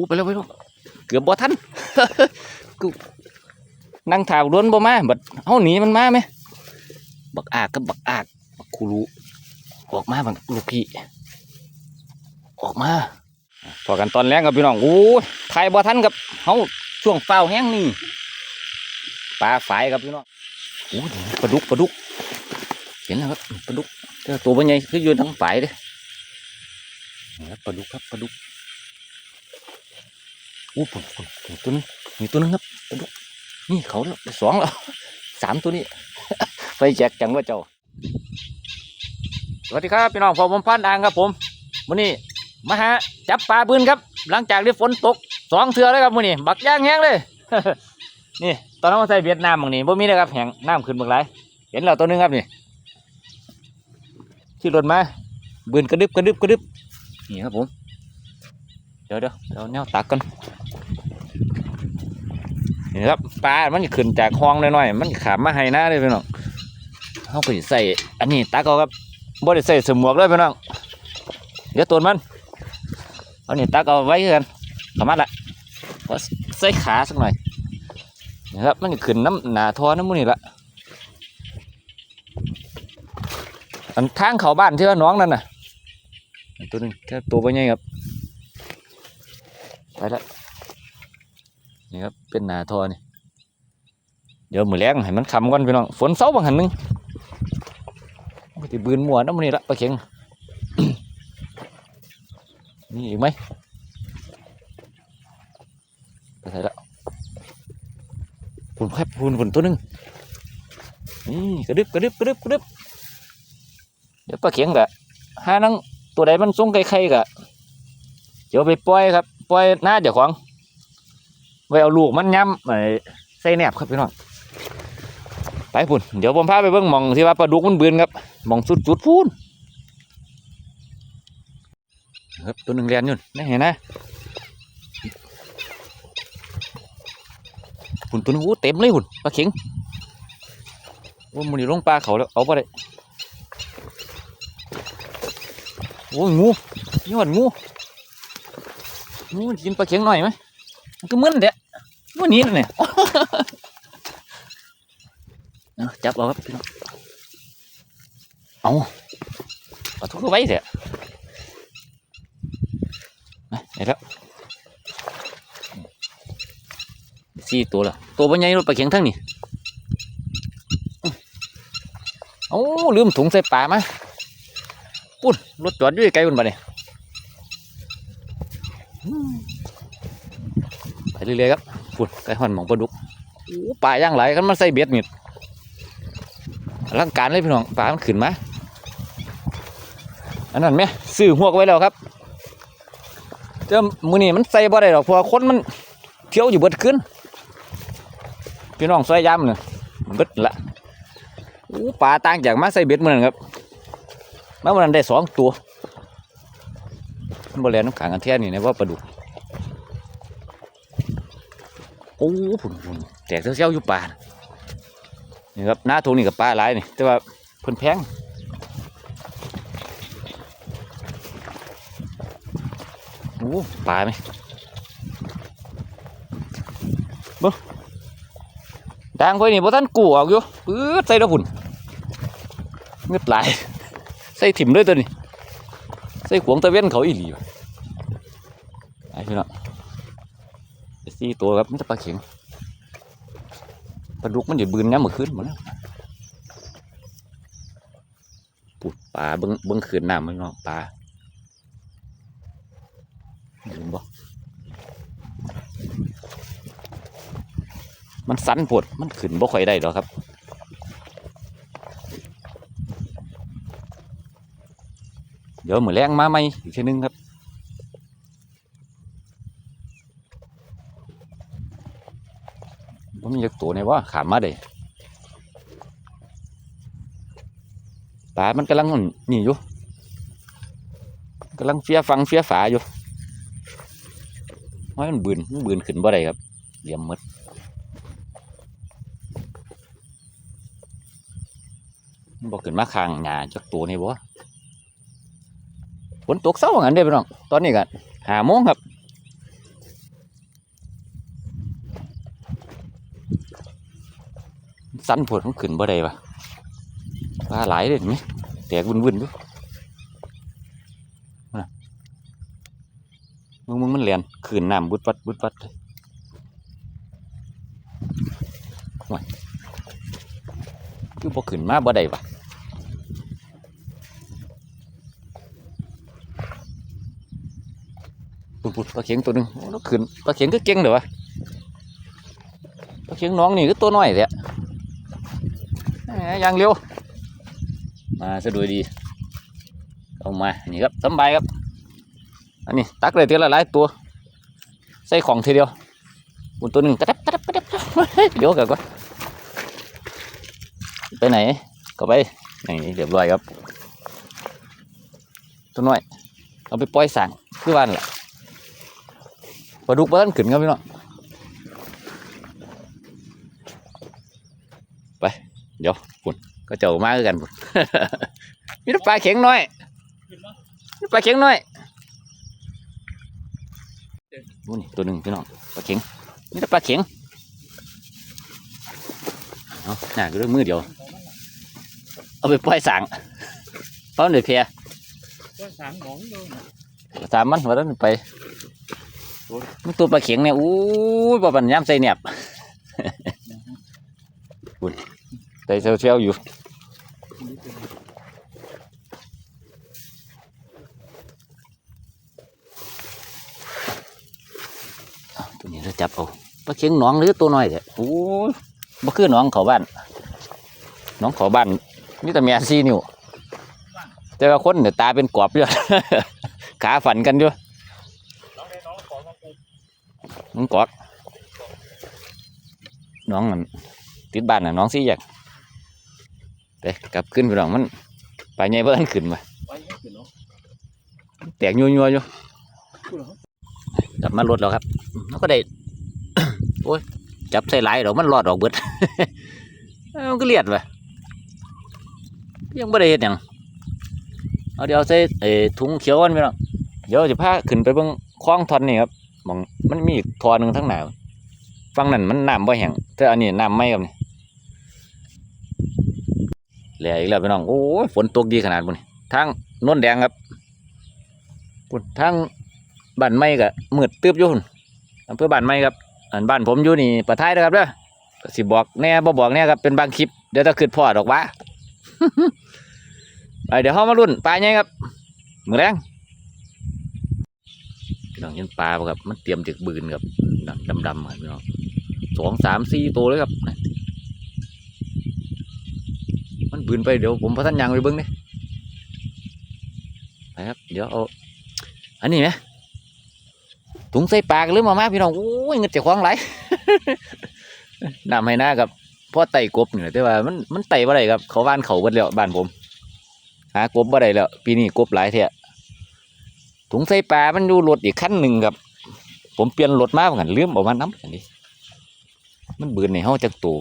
อู้ไปแล้วไปแล้วเกือบบ่ทันกูนั่งถ่าวล้วนบ่มาบัดเฮาหนีมันมาไหมบักอากกับบักอากบักคูรู้ออกมาบักลูกพี่ออกมาพอกันตอนแรกกับพี่น้องโอ้ยถ่ายบ่ทันกับเฮาช่วงเฝ้าแห้งนี่ปลาฝายครับพี่น้องโอ้ยปลาดุกปลาดุก เห็นแล้วครับปลาดุกตัวเป็นไงคืออยู่ทั้งฝายเด้นี่ครับปลาดุกครับปลาดุก อ้ปุ่นปุ่นตัวนึงมีตัวนึงครับปลาดุกนี่เขาแล้วสองแล้วสามตัวนี้ไฟแจกจังว่าเจ้าสวัสดีครับพี่น้องผมผมพันอ่างครับผมวันนี้มาหาจับปลาปืนครับ หลังจากที่ฝนตกสองเทือแล้วครับมื้อนี้ บักย่างแห้งเลย นี่ตอนนั้นมาใส่เวียดนามบางนี้บ่มีนะครับแห้งน้ำขึ้นบางไรเห็นแล้วตัวนึงครับนี่ขี่รถมาบืนกระดึบกระดึบกระดึบนี่ครับผม เดี๋ยวเดี๋ยวเดี๋ยวแนวตักกัน นี่ครับปลา มันขึ้นจากคลองน้อยๆมันขามมาให้หน้าเลยพี่น้องเขาก็ใส่ อันนี้ตักเอาครับบ่ได้ใส่สมวกเลยพี่น้องเดี๋ยวตัวมันเอานี่ตักเอาไว้กันประมาณละก็ใส่ขาสักหน่อยนี่ครับมันขึ้นน้ำหนาทอน้ำมูนี่ละอันทางเขาบ้านที่ว่าน้องนั่นน่ะตัวนึงแค่ตัวไปไงครับไปแล้ว นี่ครับเป็นหนาทอนี่เดี๋ยวมือแรงให้มันคำก่อนพี่น้องฝนเศร้าบางหันหนึงมันจะบืนมัวน้ำมันนี่ละปลาเข็งนี่อีกไหมไปใส่แล้วพุ่นแคบพุ่นพุ่นตัวหนึงนี่กระดึบกระดึบกระดึบกระดึบเดี๋ยวปลาเข็งกะห้านังตัวใดมันสูงไข่ๆกะเดี๋ยวไปปล่อยครับปล่อยหน้าเดี๋ยวของ ไว้เอาลูกมันย้ำไอ้ใส่แหนบครับพี่น้องไปพุ่นเดี๋ยวผมพาไปเบิ่งมองที่ว่าปลาดุกมันเบือนครับมองสุดจุดๆพูนครับตัวหนึ่งเรียนอยู่นี่เห็นนะพุ่นตัวนึงอู้เต็มเลยพุ่นปลาเข็งโอ้มันนี่ลงปลาเขาแล้วเอาไปได้โอ้ยงูนี่หวัดงูงูกินปลาเข็งหน่อยไหม ก็เหมือนเด็กมันหนี้นั่นเนี่ยเอาจับเอาครับพี่น้องเอาปลาทุกไว้เถอะมาเห็นแล้วสี่ตัวละตัวเป็นไงรถปลาเข็งทั้งนี่เอ้าลืมถุงใส่ปลามาปุ่นรถจอดอยู่ไกลปุ่นบ่เนี่ยไป เรื่อยๆครับปุ่นไกลหอนหมองปลาดุกปลาย่างไหลกันมันใส่เบ็ดมิดอลังการเลยพี่น้องปลามันขึ้นมาอันนั้นไหมซื้อหวกไว้แล้วครับเจ้ามือนี่มันใส่บ่ได้หรอกเพราะคนมันเที่ยวอยู่เบิดขึ้นพี่น้องซอยยำเนี่ยเบิดละปลาต่างจากมาใส่เบ็ดมือนั้นครับเมื่อวันนั้นได้สองตัวมันบริเวณน้ำขังกันแท่นี่นะว่าปลาดุก โอ้ผุนผุนแตกเซี่ยวๆอยู่ป่านนี่ครับหน้าทงนี่กับปลาหลายนี่แต่ว่าเพิ่นแพงโอ้ปลาไหมบ้ดังไปนี่บ่ท่านกูออกอยู่ปื๊ดใส่แล้วผุนเงือดไหลายใส่ถิ่มด้วยตัวนี้ใส่ขวงตะเว้นเขาอีหลีว่ะไอ้พี่น้อง สี่ตัวครับมันจะปลาเข็งปลาดุกมันอยู่บืนน้ำมือขึ้นหมดแล้วปุดปลาเบิ้งเบิ้งขืนน้ำมันเนาะปลาเห็นบ่มันสั้นปวดมันขึ้นบ่ค่อยได้หรอครับเดี๋ยวเหมือนแรงมาไหมอีกทีนึงครับ มีจักตัวในว่าขามมาได้ปลา มันกำลังนี่อยู่กำลังเฟี้ยฟังเฟี้ยฝาอยู่ว่ามันบืนมันบืนขึ้นบ่ได้ครับเหลี่ยมมดมันบอกขึ้นมาข้างหญ้าจักตัวนี่บ่ฝนตกเศร้างั้นเด้อพี่น้อง ตอนนี้กันหาโมงครับ สั้นผดมันขึ้นบ่ได้ปะปลาหลายเลยเห็นไหมแตกวุ่นๆด้วยน่ะมึงมึงมันเลียนขึ้นน้ำบุดปัดบุดปัดเลยคือบ่ขึ้นมาบ่ได้ปะปุดปุดปลาเข็งตัวหนึงโอ้แล้วขึ้นปลาเข็งก็เก่งเด้อวะปลาเข็งน้องนี่ก็ตัวน้อยแท้แหมอ ย่างเร็ว มาสะดวยดีเอามา นี่ครับสบายครับ อันนี้ตักเลยทีละหลายตัว ใส่ของทีเดียวบุญตัวหนึ่งกระดับกระดับกระดับกระเดี๋ยวกันก่อนไปไหน ก็ไป อย่างนี่เรียบร้อยครับ ตัวน้อย เอาไปปล่อยสั่งคือวันนแหละปลาดุกบ้านขึ้นครับพี่น้องไป เดี๋ยวปุ่นก็เจ้ามาคือกันปุ่นมีปลาเข็งน้อยปลาเข็งน้อยนู่นนี่ตัวหนึ่งพี่น้องปลาเข็งมีแต่ปลาเข็งเอาหน้าก็ด้วยมือเดียว เอาไปปล่อยสั่งเพราะเหนื่อยเพียสามหมองเลยตามมันว่านั้นไปมันตัวปลาเข็งเนี่ยอู้ยบ่ปันยามใส่เนียบ ใส่เซลล์อยู่ ตัวนี้เราจับเอาปลาเข็งหนองหรือตัวน้อยเถอะโอ้ยบ่คือหนองเขาบ้านหนองเขาบ้านนี่แต่แม่ซีนิวแต่ว่าคนเนี่ยตาเป็นกรอบอยู่ขาฝันกันอยู่น้องได้น้องกน้องกอดน้องนั่นติดบ้านน่ะน้องซี่อยาก ไปกลับขึ้นไปหรองมันไปไงเบิ้นขึ้นมาไปให้ขึ้นเนาะแตกยัวยัวๆอยู่พูดเหรอกลับมารถแล้วครับมันก็ได้โอ้ยจับใส่หลายดอกมันรอดออกเบิดเอ้ามันก็เลียดไปยังไม่ได้เห็นยังเอาเดี๋ยวเอาใส่เอ้ถุงเขียวกันไปหรองเดี๋ยวจะพาขึ้นไปเบิ่งคลองทอนนี่ครับหมองมันมีอีกทอหนึ่งทั้งหนาฟังนั่นมันน้ำบ่แห้งแต่อันนี้น้ำไม่ครับนี่ เหลืออีกแล้วพี่น้องโอ้ยฝนตกดีขนาดบุญทางน้นแดงครับบุญทางบ้านไม้ก็มืดตึบอยู่หุ่นอำเภอบ้านไม้ครับอันบ้านผมอยู่นี่ปะท้ายนะครับเด้อสิบอกแน่บ่บอกแน่ครับเป็นบางคลิปเดี๋ยวถ้าขึ้นพ่อดอกว่าไปเดี๋ยวเฮามารุ่นปลาใหญ่ครับมือแรงพี่น้องเห็นปลาครับมันเตรียมจากบืนครับดำดำๆครับพี่น้องสองสามสี่ตัวเลยครับ ปืนไปเดี๋ยวผมพาท่านยางไปเบิ้งนี่ไปครับ เดี๋ยวเอาอันนี้ไหมถุงใส่ปากหรือมามาพี่น้องโอ้ยเงินเจะคล้าของไหลน้ำให้หน้ากับพ่อไต่กบเนี่ยแต่ว่ามันมันไต่บ่ได้ครับ เขาบ้านเขาเบิดแล้วบ้านผมหากบบ่ได้แล้ว ปีนี้กบหลายเท่ถุงใส่ปลามันอยู่รถอีกคันหนึ่งครับ ผมเปลี่ยนรถมาเหมือนกันลืมออกมาน้ำอันนี้ มันเบื่อในห้องจักตัว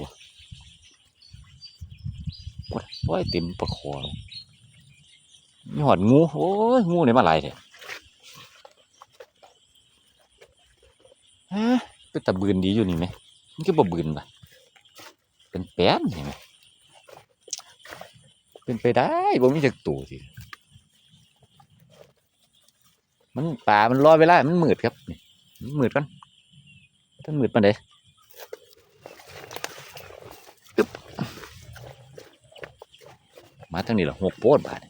โอ้ยโอ้ยเต็มประคอมีหอดงู โอ้ย งูเนี่ยมาหลายเท่ฮะเป็นตะบืนดีอยู่นี่ไหมมันก็บ่บืนปะเป็นแป้นเห็นไหมเป็นไปได้บ่มีจักตัวสิมันป่ามันรอเวลา มันมืดครับมันมืดกันถ้ามืดปานใดตึ๊ มาทางนี้ละหกโพดบาท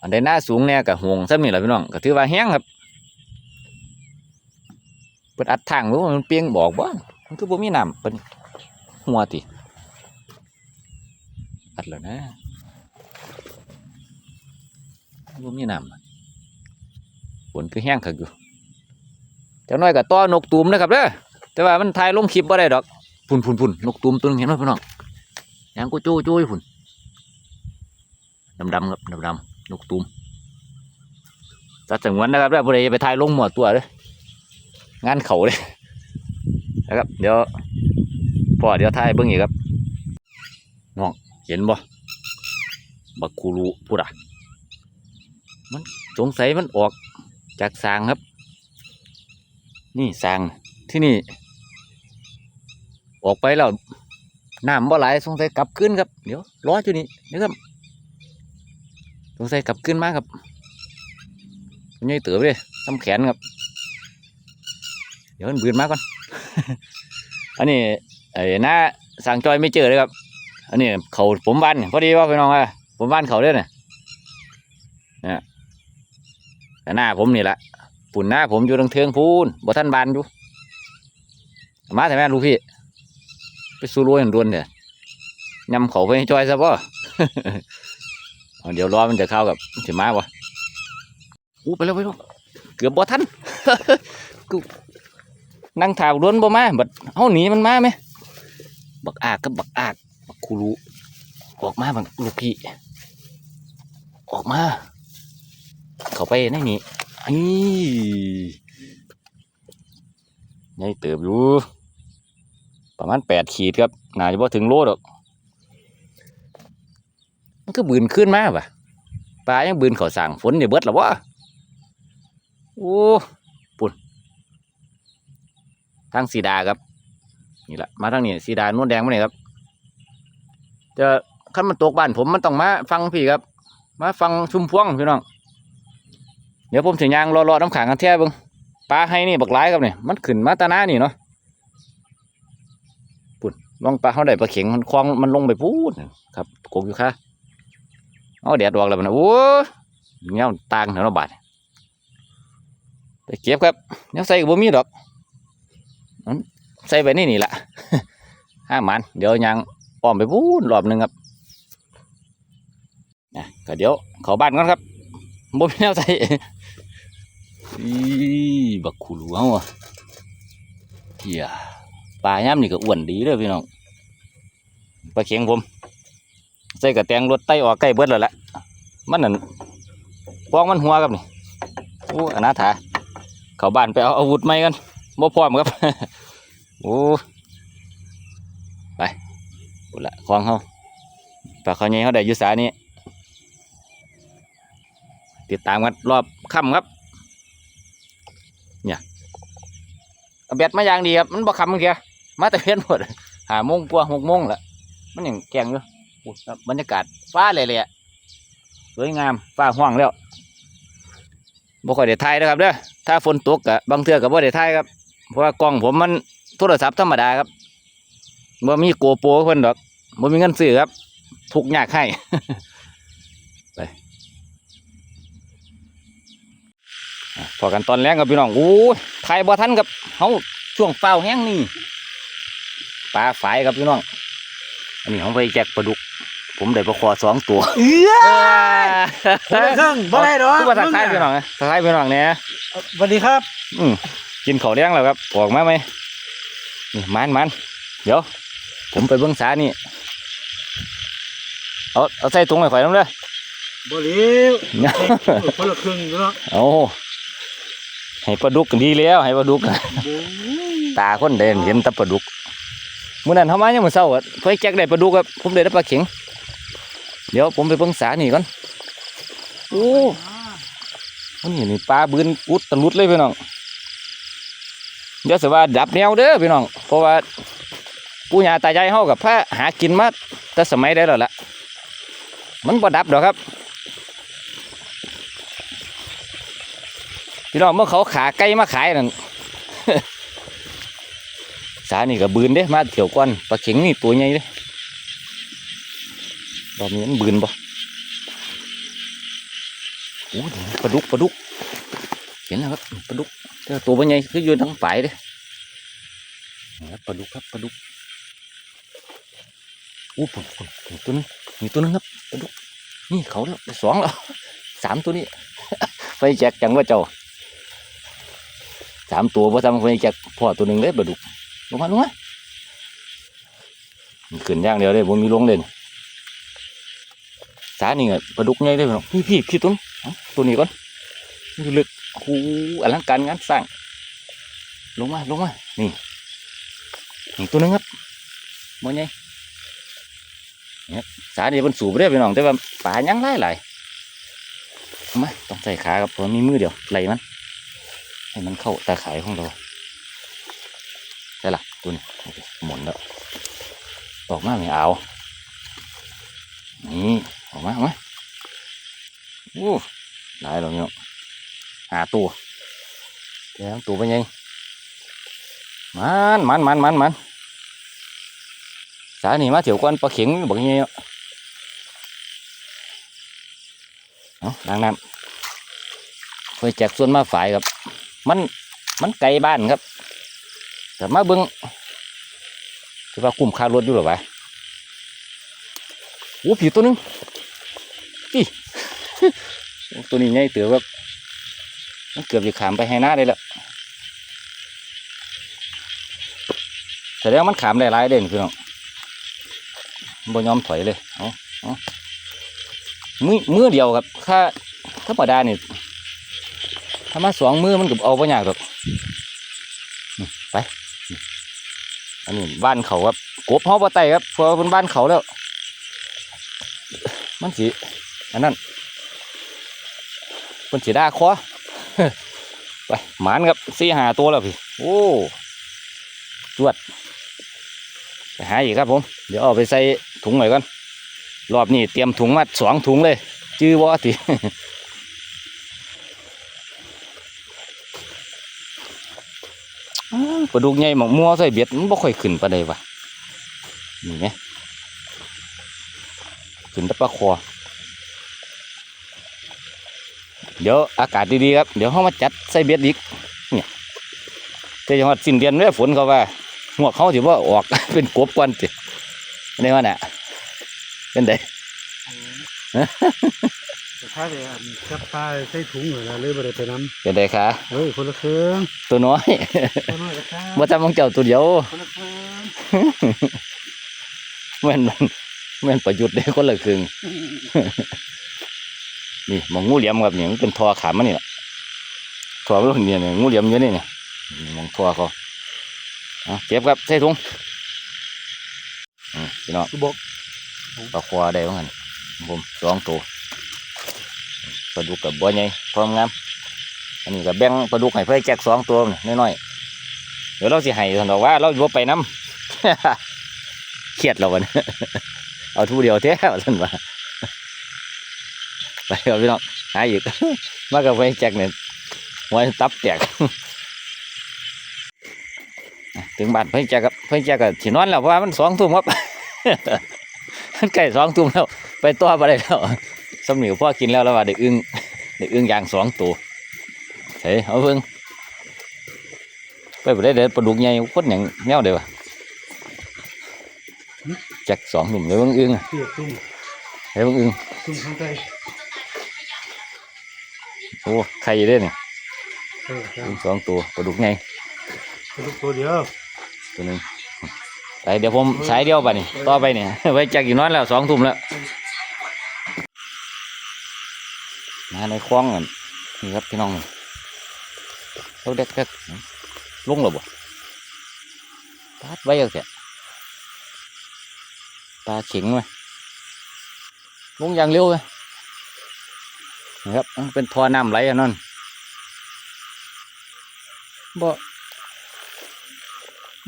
อันใดหน้าสูงเนี่ยกับห่วงซ้ำนี่แหละพี่น้องก็ถือว่าแห้งครับเปิดอัดทางรู้มันเปียงบอกว่ามันคือบ่มีน้ำเป็นหัวติอัดแล้วนะบ่มีน้ำฝนคือแห้งคักอยู่จังน้อยก็ต้อนกตูมนะครับเด้อ แต่ว่ามันถ่ายลงคลิปบ่ได้ดอกพุ่นพุ่นพุ่นนกตูมตัวนึงเห็นไหมพี่น้องยางกูจู้จู้พุ่นดำๆครับดำๆนกตุ้มตัดสงวนนะครับแล้วพอดีไปถ่ายลงหมวดตัวเลยงานเขาเลยนะครับ เดี๋ยวพอเดี๋ยวถ่ายเบิ้งอีกครับน้องเห็นบ่บักคูรูพูดอะมันสงสัยมันออกจากสางครับ นี่สางที่นี่ ออกไปแล้วน้ำบ่ไหลสงสัยกลับขึ้นครับ เดี๋ยวรออยู่นี่นะครับสงสัยกลับขึ้นมาครับใหญ่เต๋อเลยทำแขนครับ เดี๋ยวมันบืนมาก่อน อันนี้ไอ้หน้าสั่งจอยไม่เจอเลยครับ อันนี้เขาผมบ้านพอดีว่าพี่น้องว่าผมบ้านเขาเด้อเนี่ยเนี่ยแต่หน้าผมนี่แหละปุ่นหน้าผมอยู่ทางเทืองพูนบ่ท่านบานอยู่มาแต่แม่ลูกพี่ ไปสู้รวยรวนเนี่ยยำเขาไปให้จอยซะป่เดี๋ยวรอมันจะเข้ากับถึมาป่ะอู้ไปแล้วไปแล้วเกือบบ่ทันกูนั่งถาวล้วนบ่มาบัดเฮาหนีมันมาไหมบักอากกับบักอากบักคูรูออกมาบักลูกพี่ออกมา เขาไปในนี่อีใหญ่เติบอยู่ ประมาณแปดขีดครับน่าจะพอถึงโลดอกมันก็บืนขึ้นมาปะปลายังบืนเขาสั่งฝนเดี๋ยเบิดหรอวะโอ้ปุ่นทางสีดาครับนี่แหละมาทางนี้สีดานวลแดงมาเนี่ยครับจะขั้นมันตกบ้านผมมันต้องมาฟังพี่ครับ มาฟังชุมพวงพี่น้องเดี๋ยวผมถึงยางรอๆน้ำขังกันแท้บิ้งปลาให้นี่บักหลายครับเนี่ยมันขึ้นมาตาหน้านี่เนาะ ลองปลาเขาได้ปลาเข็งมันคลองมันลงไปพูดครับกกอยู่ค่ะเอาแดดออกแล้วมันโอ้เงี้ยตางแถวนาบาดไปเก็บครับเนี่ยใส่กับบ่มีดอกมันใส่ไปนี่นี่แหละห้ามันเดี๋ยวยางอ้อมไปพูดรอบหนึ่งครับนะก็เดี๋ยวเขาบ้านก่อนครับบ่มีแนวใส่อีบักคูหลวงว่ะเฮีย ปลาย่ำนี่ก็อ้วนดีเลยพี่น้องปลาเข็งผม ใส่กระแตงรถไต้ออกใกล้เบิดแล้วแหละมันนั่นฟองมันหัวกับนี่โอ้อนาถาเขาบ้านไปเอาอาวุธใหม่กันบ่พร้อมครับโอ้ไปหมดละคลองเขาปลาเขาใหญ่เขาได้ยุสานี้ติดตามกันรอบค่ำครับเอาแบตมาอย่างดีครับ มันบ่คำเมื่อกี้ มาแต่เพี้ยนหมดหาโมงกว่าหกโมงละมันยังแกงอยู่อุ๊ยครับบรรยากาศฟ้าเลยเลยอะสวยงามฟ้าห้องแล้วบ่ค่อยได้ถ่ายนะครับเด้อถ้าฝนตกกะบางเทื่อกับบ่ได้ถ่ายครับ เพราะว่ากล้องผมมันโทรศัพท์ธรรมดาครับบ่มีโกโปรเพิ่นดอกบ่มีเงินซื้อครับทุกข์ยากให้ไปอะพอกันตอนแรกครับพี่น้องโอ้ยถ่ายบ่ทันครับเฮาช่วงเฝ้าแห้งนี่ป ลาฝายครับพี่น้อง อันนี้ของไปแจกปลาดุก ผมได้ปลาคอสองตัวเอี้ยคนละครึ่งบ่ได้ดอกคือว่าทักทายพี่น้องนะทักทายพี่น้องเนี่ยสวัสดีครับ อืมกินข้าวเลี้ยงแล้วครับออกมาไหมนี่มันมันเดี๋ยว ผมไปเบื้องสานี่เอาเอาใส่ถุงไว้ข่อยน้ำเลยบ่เลี้ยวคนละครึ่งเนาะเอาให้ปลาดุกกันดีแล้ว ให้ปลาดุกตาคนเดินเห็นแต่ปลาดุก มื่อนั้นเขามายังมือเศร้าอะเพื่อแจ็คได้ปลาดุกครับผมได้แต่ปลาเข็ง เดี๋ยวผมไปเบิ่งสานี่ก่อนโอ้อันนี้นี่ปลาบืนอุดตะลุดเลยพี่น้องเดี๋ยวสิว่าดับแนวเด้อพี่น้อง เพราะว่าปู่ย่าตายายเฮากับพระหากินมาแต่สมัยได้แล้วล่ะ มันบ่ดับดอกครับ พี่น้องเมื่อเขาขาไก่มาขายนั่น สานี่ก็บืนเด้มาเที่ยวก่อนปลาเข็งนี่ตัวใหญ่เด้รอบนี้มันบืนบ่โอ้ยปลาดุกปลาดุก เห็นแล้วครับปลาดุกแต่ตัวมันใหญ่คืออยู่ทั้งฝ่ายเด้นี่ครับปลาดุกครับปลาดุกโอ้ปุ่นปุ่นตัวนึงมีตัวนึงครับปลาดุกนี่เขาแล้วได้สองแล้วสามตัวนี้ไฟแจกจังว่าเจ้าสามตัวพอทำไฟแจกพ่อตัวหนึ่งเลยปลาดุก ลงมาลงมาขึ้นย่างเดียวเลยผมมีลงเลยนี่สานี่ไงปลาดุกใหญ่เลยพี่น้องพี่พี่พี่ตัวนี้เอาตัวนี้ก่อนมันอยู่ลึกโอ้โหอลังการงานสร้าง ลงมาลงมานี่นี่ตัวนึงครับมันใหญ่เนี่ยสานี่มันสูบไปได้พี่น้องแต่ว่าปลายังไล่ไหลมาต้องใส่ขาครับเพราะมีมือเดียวไหลมันให้มันเข้าตาขายของเรา ใช่ละตัวนี้หมุนแล้วออกมาไม่เอานี่ออกมาออกมาโอ้ได้แล้วเนี่ยหาตัวแกตัวเป็นยังมันมันมันมันมันสานี่มาเถียวก่อนปลาเข็งบอกยังไงเนาะเอาล้างน้ำเพื่อแจกส่วนมาฝ่ายครับ มันมันไกลบ้านครับ แต่มาเบิ้งถือว่าคุ้มค่ารถอยู่หรอวะโอ้ผีตัวนึงอีตัวนี้ใหญ่เตือว่ามันเกือบจะขามไปให้หน้าได้แล้วแสดงว่ามันขามหลายๆเด่นคือน้องบ่ยอมถอยเลยเอาเอามือมือเดียวครับถ้าธรรมดานี่ถ้ามาสองมือมันก็เอาไ่ยากหรอกไป อันนี้บ้านเขาครับกบเฮาปะไตครับเพราะเป็นบ้านเขาแล้ว มันสีอันนั้นเป็นสีดาคอไปหมานครับสี่หาตัวแล้วพี่ โอ้จวดไปหาอีกครับผม เดี๋ยวเอาไปใส่ถุงหน่อยก่อนรอบนี้เตรียมถุงมาสองถุงเลย จื้อวอติ อ้าว ปลาดุกใหญ่หมอกมัวใส่เบ็ดมันบ่ค่อยขึ้นปาใดวะนี่ไงขึ้นแต่ปลาคอเดี๋ยวอากาศดีๆครับ เดี๋ยวเขามาจัดใส่เบ็ดอีกเนี่ยแต่จังหวัดสิ้นเดือนเนี่ยฝนเขาว่าหัวเขาถือว่าออกเป็นกบกวนจิในวันน่ะเป็นไดแต่ถ้าเดี๋ยวจับปลาใส่ถุงเหรอเลยบ่ได้ไปน้ำเป็นไดคะเฮ้ยคนละเครื่องตัวน้อยคนละเครื่องว่าจำของเจ้าตัวเดียวคนละเครื่องแม่นมันแม่นประยุทธ์ได้คนละครึ่งนี่มองงูเหลี่ยมครับเนี่ยมันเป็นทอขามันนี่แหละทอรุ่นเนี่ยเนี่ยงูเหลี่ยมอยู่นี่เนี่ยมองทอเขาเก็บครับใส่ถุงพี่น้องบกปลาควาได้บ้างกันผมสองตัว ลาดุกกับบัวใหญ่พร้อมงามอันนี้กับแบ่งปลาดุกให้เพื่อแจกสองตัวน,น้อยๆเดี๋ยวเราสิให้ท่านบอกว่าเราอยู่ไปน้ำเครียดเราวันเอาทุเดียวแท้ท่านว่าไปครับพี่น้องหาอีกมากับไฟแจ็คเนี่ยไว้ตับแตกถึงบ้านไฟแจ็คครับไฟแจ็คก็สินอนแล้วเพราะว่ามันสองทุ่มครับมันใกล้สองทุ่มแล้ว ไปตัวไปได้แล้ว สำนิวพ่อกินแล้วแล้วว่าเด็กอึ้งเด็กอึ้งอย่างสองตัวเฮ้ยเอาเพิ่งไปบ่ได้เด็ดปลาดุกใหญ่คนอย่างแนวเดียววะแจ็คสองหนุ่มเลยเพิ่งอึ้งอะเปียกตุ้มเฮ้ยเพิ่งอึ้งตุ้มข้างใต้โอ้ใครอยู่เด้นี่เออครับอึ้งสองตัวปลาดุกใหญ่คนละตัวเดียวตัวหนึ่งไปเดี๋ยวผมสายเดียวไปนี่ต่อไปเนี่ยไว้แจ็คอยู่นอนแล้วสองทุ่มแล้วาในคลองนี่ครับพี่น้องเขาเด็กเด็กลงหรอบ่ปาดไว้ยังแกปลาเข็งไหมลงอย่างเร็วเลยนะครับเป็นทอน้ำไหลอันนั้นบ่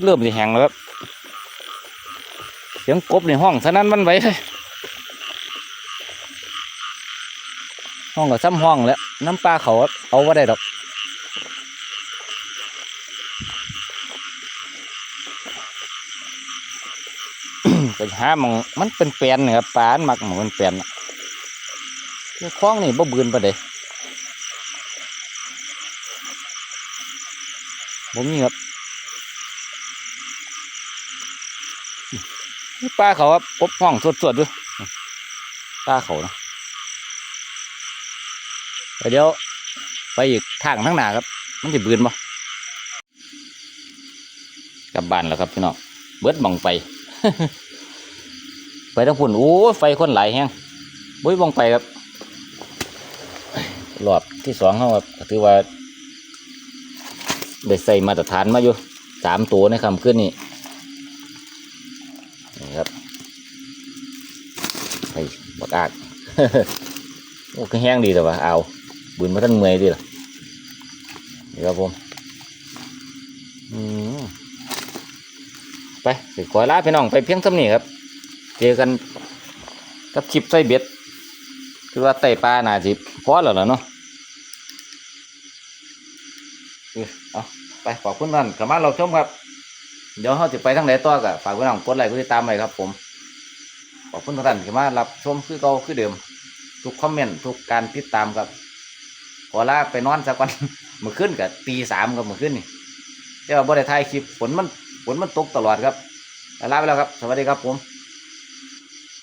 เริ่มจะแห้งแล้วครับเสียงกบในห้องสนั้นมันไหวเลย ห้องก็ซ้ำห้องแล้วน้ำปลาเขาเอาไ่ได้ดอกไปหามองมันเป็นแปลนนี่ยครับปลาอันมักมองเป็นแปลนน่ะคล้องนี่บ่บืนปะเด้บ่มีครับนี่ปลาเขาครับปบห้องสดๆด้วยปลาเขานะ เดี๋ยวไปอีกทางทั้งหน้าครับ มันจะบืนบ่กลับบ้านแล้วครับพี่น้องเบิดหมองไป ไปทั้งพุ่นโอ้ไฟคนไหลายแฮงบุ้ยบองไปครับรอบที่สองเขาครับถือว่าได้ใส่มาตรฐานมาอยู่สามตัวในคำขึ้นนี่นี่ครับไปบักอากโอ้ก็แห้งดีแต่ว่าเอา บืนมาท่านเมื่อยดีล่ะนี่ครับผมไปสิขอลาพี่น้องไปเพียงเท่านี้ครับ เจอกันกับคลิปใส่เบ็ด คือว่าไต่ปลาน่าจิพอแล้วล่ะเนาะเอเอาไปขอบคุณท่านกลับมาเราชมครับ เดี๋ยวเราจะไปทางไหนต่อก็ฝากพี่น้องกดไลค์กดติดตามไว้ครับผม ขอบคุณทุกท่านที่มารับชมคือเก่าคือเดิม ทุกคอมเมนต์ทุกการติดตามครับ ขอลาไปนอนสักวันมื่อคืนกับตีสามครับมื่อคืนนี่แต่ว่าบ่ได้ถ่ายคลิปฝนมันฝนมันตกตลอดครับลาไปแล้วครับ สวัสดีครับผม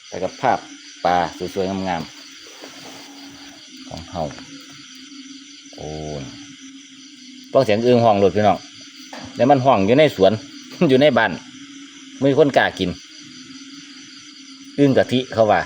ไปกับภาพปลาสวยๆงามๆของเฮาโอ้ยฟังเสียงอึ้งห้องหลุดพี่น้องแล้วมันห้องอยู่ในสวน อยู่ในบ้านไม่มีคนกล้ากินอึ้งกะทิเขาว่า